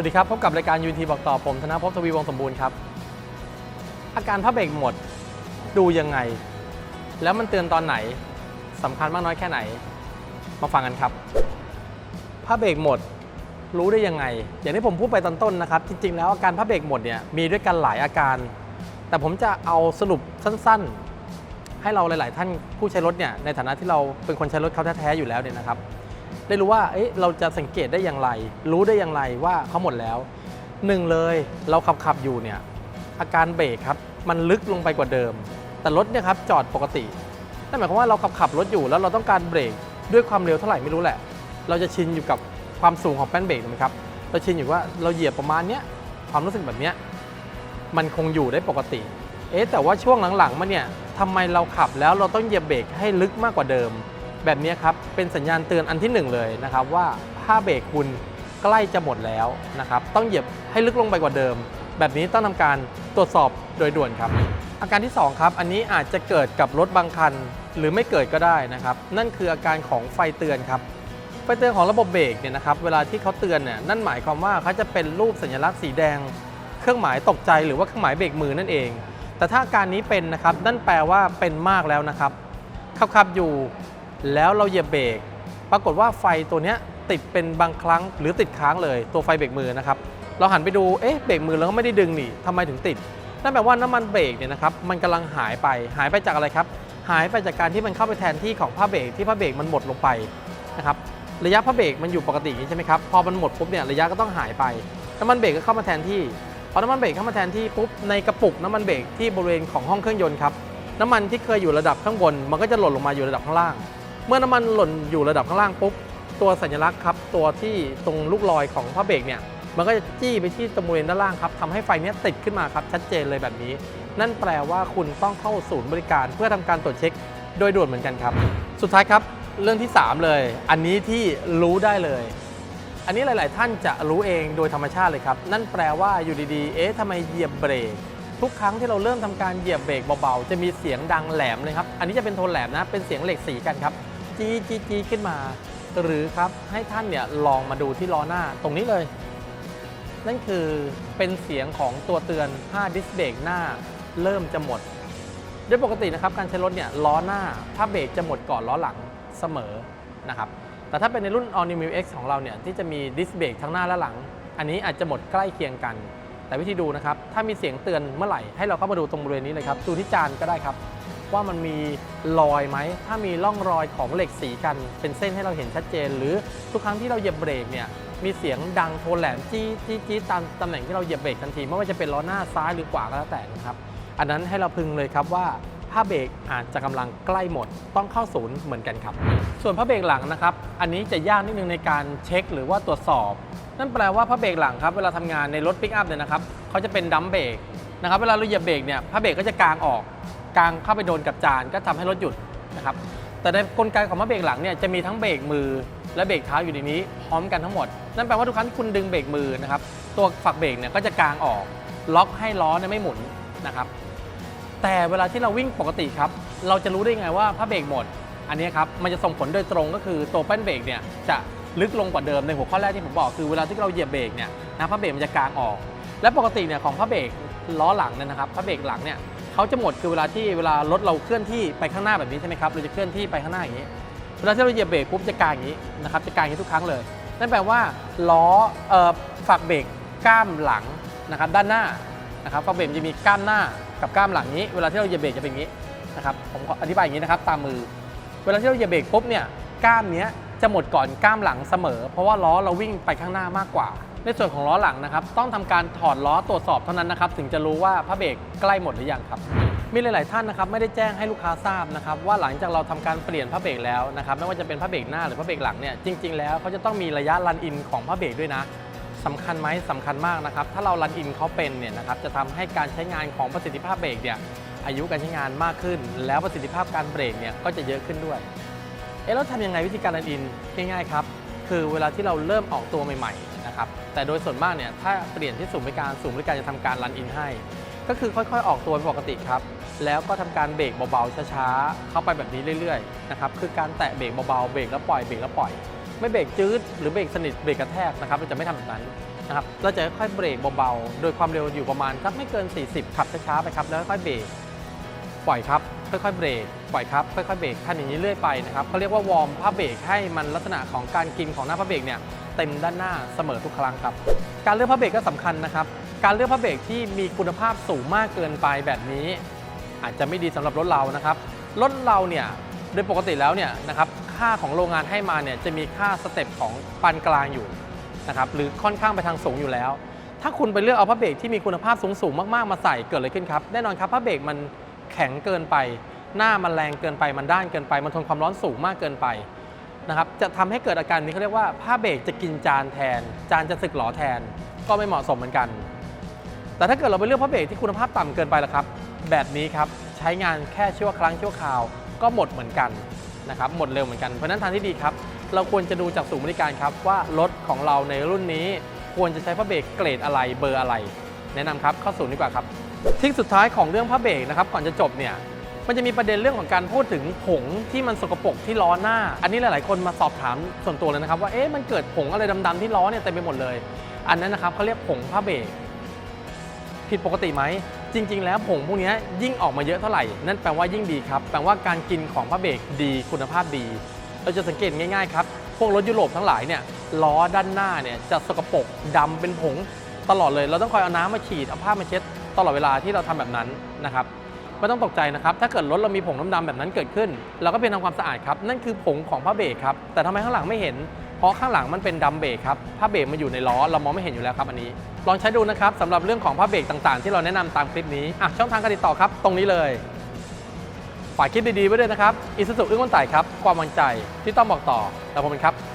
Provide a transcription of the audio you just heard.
วัสดีครับ พบกับรายการยูทีบอกต่อผมธนภพทวีวงศ์สมบูรณ์ครับ อาการผ้าเบรกหมดดูยังไง แล้วมันเตือนตอนไหนสำคัญมากน้อยแค่ไหน มาฟังกันครับผ้าเบรกหมดรู้ได้ยังไง อย่างที่ผมพูดไปตอนต้นนะครับ จริง ๆ แล้วอาการผ้าเบรกหมดเนี่ยมีด้วยกันหลายอาการ แต่ผมจะเอาสรุปสั้น ๆ ให้เราหลาย ๆ ท่านผู้ใช้รถเนี่ยในฐานะที่เราเป็นคนใช้รถเขาแท้ๆอยู่แล้วเนี่ยนะครับ ได้รู้ว่าเอ๊ะเราจะสังเกตได้อย่างไร รู้ได้อย่างไรว่าเขาหมดแล้วหนึ่งเลยเราขับขับอยู่เนี่ยอาการเบรกครับมันลึกลงไปกว่าเดิม แต่รถเนี่ยครับจอดปกตินั่นหมายความว่าเราขับขับรถอยู่แล้วเราต้องการเบรกด้วยความเร็วเท่าไหร่ไม่รู้แหละ เราจะชินอยู่กับความสูงของแป้นเบรกถูกไหมครับเราชินอยู่ว่าเราเหยียบประมาณเนี้ยความรู้สึกแบบเนี้ยมันคงอยู่ได้ปกติ เอ๊ะแต่ว่าช่วงหลังๆมาเนี่ยทำไมเราขับแล้วเราต้องเหยียบเบรกให้ลึกมากกว่าเดิม แบบนี้ครับเป็นสัญญาณเตือนอันที่หนึ่งเลยนะครับว่าผ้าเบรกคุณใกล้จะหมดแล้วนะครับต้องเหยียบให้ลึกลงไปกว่าเดิม แบบนี้ต้องทำการตรวจสอบโดยด่วนครับอาการที่สองครับ อันนี้อาจจะเกิดกับรถบางคัน หรือไม่เกิดก็ได้นะครับ นั่นคืออาการของไฟเตือนครับ ไฟเตือนของระบบเบรกเนี่ยนะครับ เวลาที่เขาเตือนเนี่ย นั่นหมายความว่าเขาจะเป็นรูปสัญลักษณ์สีแดง เครื่องหมายตกใจหรือว่าเครื่องหมายเบรกมือนั่นเอง แต่ถ้าอาการนี้เป็นนะครับ นั่นแปลว่าเป็นมากแล้วนะครับ ขับขับอยู่ แล้วเราเหยียบเบรกปรากฏว่าไฟตัวนี้ติดเป็นบางครั้งหรือติดค้างเลยตัวไฟเบรกมือนะครับเราหันไปดูเอ๊ะเบรกมือเราก็ไม่ได้ดึงนี่ทำไมถึงติดนั่นแปลว่าน้ำมันเบรกเนี่ยนะครับมันกำลังหายไปหายไปจากอะไรครับ หายไปจากการที่มันเข้าไปแทนที่ของผ้าเบรกที่ผ้าเบรกมันหมดลงไปนะครับระยะผ้าเบรกมันอยู่ปกตินี้ใช่ไหมครับพอมันหมดปุ๊บเนี่ยระยะก็ต้องหายไปน้ำมันเบรกก็เข้ามาแทนที่พอน้ำมันเบรกเข้ามาแทนที่ปุ๊บในกระปุกน้ำมันเบรกที่บริเวณของห้องเครื่องยนต์ครับน้ำมันที่เคยอยู่ระดับข้างบน มันก็จะหล่นลงมาอยู่ระดับข้างล่าง เมื่อน้ำมันหล่นอยู่ระดับข้างล่างปุ๊บตัวสัญลักษณ์ครับตัวที่ตรงลูกลอยของผ้าเบรกเนี่ยมันก็จะจี้ไปที่ตรงบริเวณด้านล่างครับทำให้ไฟนี้ติดขึ้นมาครับชัดเจนเลยแบบนี้ นั่นแปลว่าคุณต้องเข้าศูนย์บริการเพื่อทำการตรวจเช็คโดยด่วนเหมือนกันครับ สุดท้ายครับเรื่องที่ 3 เลย อันนี้ที่รู้ได้เลย อันนี้หลาย ๆ ท่านจะรู้เองโดยธรรมชาติเลยครับ นั่นแปลว่าอยู่ดีๆ เอ๊ะทำไมเหยียบเบรกทุกครั้งที่เราเริ่มทำการเหยียบเบรกเบา ๆ จะมีเสียงดังแหลมเลยครับ อันนี้จะเป็นโทนแหลมนะ เป็นเสียงเหล็กสีกันครับ จี้จี้จี้ขึ้นมา หรือครับให้ท่านเนี่ยลองมาดูที่ล้อหน้าตรงนี้เลย นั่นคือเป็นเสียงของตัวเตือน5ดิสเบรกหน้าเริ่มจะหมดโดยปกตินะครับการใช้รถเนี่ยล้อหน้าถ้าเบรกจะหมดก่อนล้อหลังเสมอนะครับแต่ถ้าเป็นในรุ่น All New Mu X ของเราเนี่ยที่จะมีดิสเบรกทั้งหน้าและหลัง อันนี้อาจจะหมดใกล้เคียงกัน แต่วิธีดูนะครับถ้ามีเสียงเตือนเมื่อไหร่ให้เราเข้ามาดูตรงบริเวณนี้เลยครับดูที่จานก็ได้ครับ ว่ามันมีรอยไหม ถ้ามีร่องรอยของเหล็กสีกันเป็นเส้นให้เราเห็นชัดเจน หรือทุกครั้งที่เราเหยียบเบรกเนี่ยมีเสียงดังโทนแหลมจี้จี้จี้ตามตำแหน่งที่เราเหยียบเบรกทันทีไม่ว่าจะเป็นล้อหน้าซ้ายหรือขวาก็แล้วแต่นะครับ อันนั้นให้เราพึงเลยครับว่าผ้าเบรกอาจจะกำลังใกล้หมด ต้องเข้าศูนย์เหมือนกันครับ ส่วนผ้าเบรกหลังนะครับ อันนี้จะยากนิดนึงในการเช็คหรือว่าตรวจสอบ นั่นแปลว่าผ้าเบรกหลังครับเวลาทำงานในรถปิกอัพเนี่ยนะครับเขาจะเป็นดัมเบรกนะครับเวลาเราเหยียบเบรกเนี่ยผ้าเบรกก็จะกางออก กลางเข้าไปโดนกับจานก็ทำให้รถหยุดนะครับแต่ในกลไกของผ้าเบรกหลังเนี่ยจะมีทั้งเบรกมือและเบรกเท้าอยู่ในนี้พร้อมกันทั้งหมด นั่นแปลว่าทุกครั้งที่คุณดึงเบรกมือนะครับตัวฝักเบรกเนี่ยก็จะกางออกล็อกให้ล้อเนี่ยไม่หมุนนะครับแต่เวลาที่เราวิ่งปกติครับ เราจะรู้ได้ไงว่าผ้าเบรกหมด อันนี้ครับมันจะส่งผลโดยตรงก็คือตัวแป้นเบรกเนี่ยจะลึกลงกว่าเดิมในหัวข้อแรกที่ผมบอกคือเวลาที่เราเหยียบเบรกเนี่ยนะผ้าเบรกมันจะกางออก และปกติเนี่ยของผ้าเบรกล้อหลังเนี่ยนะครับผ้าเบรกหลังเนี่ย เขาจะหมดคือเวลาที่เวลารถเราเคลื่อนที่ไปข้างหน้าแบบนี้ใช่ไหมครับเราจะเคลื่อนที่ไปข้างหน้าอย่างนี้เวลาที่เราเหยียบเบรกปุ๊บจะกางอย่างนี้นะครับจะกางอย่างนี้ทุกครั้งเลย นั่นแปลว่าล้อเอ่อฝักเบรกก้ามหลังนะครับด้านหน้านะครับฝักเบรกจะมีก้ามหน้ากับก้ามหลังนี้ เวลาที่เราเหยียบเบรกจะเป็นอย่างนี้นะครับผมออธิบายอย่างนี้นะครับตามมือ เวลาที่เราเหยียบเบรกปุ๊บเนี่ยก้ามเนี้ยจะหมดก่อนก้ามหลังเสมอ เพราะว่าล้อเราวิ่งไปข้างหน้ามากกว่า ในส่วนของล้อหลังนะครับ ต้องทำการถอดล้อตรวจสอบเท่านั้นนะครับ ถึงจะรู้ว่าผ้าเบรกใกล้หมดหรือยังครับ มีหลาย ๆ ท่านนะครับไม่ได้แจ้งให้ลูกค้าทราบนะครับว่าหลังจากเราทำการเปลี่ยนผ้าเบรกแล้วนะครับไม่ว่าจะเป็นผ้าเบรกหน้าหรือผ้าเบรกหลังเนี่ยจริง ๆ แล้วเขาจะต้องมีระยะรันอินของผ้าเบรกด้วยนะสำคัญไหมสำคัญมากนะครับถ้าเรารันอินเขาเป็นเนี่ยนะครับจะทำให้การใช้งานของประสิทธิภาพเบรกเนี่ยอายุการใช้งานมากขึ้น แล้วประสิทธิภาพการเบรกเนี่ยก็จะเยอะขึ้นด้วยเอ๊ะแล้วทำยังไงวิธีการรันอินง่าย ๆ ครับคือเวลาที่เราเริ่มออกตัวใหม่ ๆ นะครับ แต่โดยส่วนมากเนี่ยถ้าเปลี่ยนที่ศูนย์บริการศูนย์บริการจะทำการรันอินให้ ก็คือค่อยๆ ออกตัวปกติครับ แล้วก็ทำการเบรกเบาๆช้าๆเข้าไปแบบนี้เรื่อยๆนะครับคือการแตะเบรกเบาๆเบรกแล้วปล่อยเบรกแล้วปล่อย ไม่เบรกจืดหรือเบรกสนิทเบรกกระแทกนะครับเราจะไม่ทำแบบนั้นนะครับเราจะค่อยเบรกเบาๆ โดยความเร็วอยู่ประมาณสักไม่เกิน 40 ขับช้าๆไปครับแล้วค่อยเบรกปล่อยครับค่อยๆเบรกปล่อยครับค่อยๆเบรกทำอย่างนี้เรื่อยไปนะครับเขาเรียกว่าวอร์มผ้าเบรกให้มันลักษณะของการกินของหน้าผ้าเบรกเนี่ย เต็มด้านหน้าเสมอทุกครั้งครับ การเลือกผ้าเบรกก็สำคัญนะครับ การเลือกผ้าเบรกที่มีคุณภาพสูงมากเกินไปแบบนี้ อาจจะไม่ดีสำหรับรถเรานะครับ รถเราเนี่ยโดยปกติแล้วเนี่ยนะครับค่าของโรงงานให้มาเนี่ยจะมีค่าสเต็ปของปานกลางอยู่นะครับหรือค่อนข้างไปทางสูงอยู่แล้ว ถ้าคุณไปเลือกเอาผ้าเบรกที่มีคุณภาพสูงๆมากๆมาใส่เกิดอะไรขึ้นครับแน่นอนครับผ้าเบรกมันแข็งเกินไป หน้ามันแรงเกินไปมันด้านเกินไป มันทนความร้อนสูงมากเกินไป นะครับจะทำให้เกิดอาการนี้เขาเรียกว่าผ้าเบรกจะกินจานแทน จานจะสึกหลอแทน ก็ไม่เหมาะสมเหมือนกัน แต่ถ้าเกิดเราไปเลือกผ้าเบรกที่คุณภาพต่ำเกินไปละครับ แบบนี้ครับใช้งานแค่ชั่วครั้งชั่วคราวก็หมดเหมือนกันนะครับหมดเร็วเหมือนกันเพราะฉะนั้นทางที่ดีครับ เราควรจะดูจากศูนย์บริการครับว่ารถของเราในรุ่นนี้ ควรจะใช้ผ้าเบรกเกรดอะไรเบอร์อะไร แนะนำครับเข้าศูนย์ดีกว่าครับทริคสุดท้ายของเรื่องผ้าเบรกนะครับก่อนจะจบเนี่ย มันจะมีประเด็นเรื่องของการพูดถึงผงที่มันสกปรกที่ล้อหน้า อันนี้หลาย ๆ คนมาสอบถามส่วนตัวเลยนะครับ ว่าเอ๊ะมันเกิดผงอะไรดำๆที่ล้อเนี่ยเต็มไปหมดเลย อันนั้นนะครับเขาเรียกผงผ้าเบรกผิดปกติไหมจริง ๆ แล้วผงพวกนี้ยิ่งออกมาเยอะเท่าไหร่นั่นแปลว่ายิ่งดีครับแปลว่าการกินของผ้าเบรกดีคุณภาพดี เราจะสังเกตง่าย ๆ ครับพวกรถยุโรปทั้งหลายเนี่ยล้อด้านหน้าเนี่ยจะสกปรกดำเป็นผงตลอดเลย เราต้องคอยเอาน้ำมาฉีดเอาผ้ามาเช็ดตลอดเวลาที่เราทำแบบนั้นนะครับ ไม่ต้องตกใจนะครับ ถ้าเกิดรถเรามีผงน้ำดำแบบนั้นเกิดขึ้น เราก็เพียงทำความสะอาดครับ นั่นคือผงของผ้าเบรกครับ แต่ทำไมข้างหลังไม่เห็น เพราะข้างหลังมันเป็นดัมเบรกครับ ผ้าเบรกมันอยู่ในล้อ เรามองไม่เห็นอยู่แล้วครับอันนี้ ลองใช้ดูนะครับสำหรับเรื่องของผ้าเบรกต่างๆ ที่เราแนะนำตามคลิปนี้อะช่องทางการติดต่อครับ ตรงนี้เลยฝากคิดดีๆไว้ด้วยนะครับอิสุสุอึ้งวันไต่ครับ ความมั่นใจที่ต้องบอกต่อแล้วผมเป็นครับ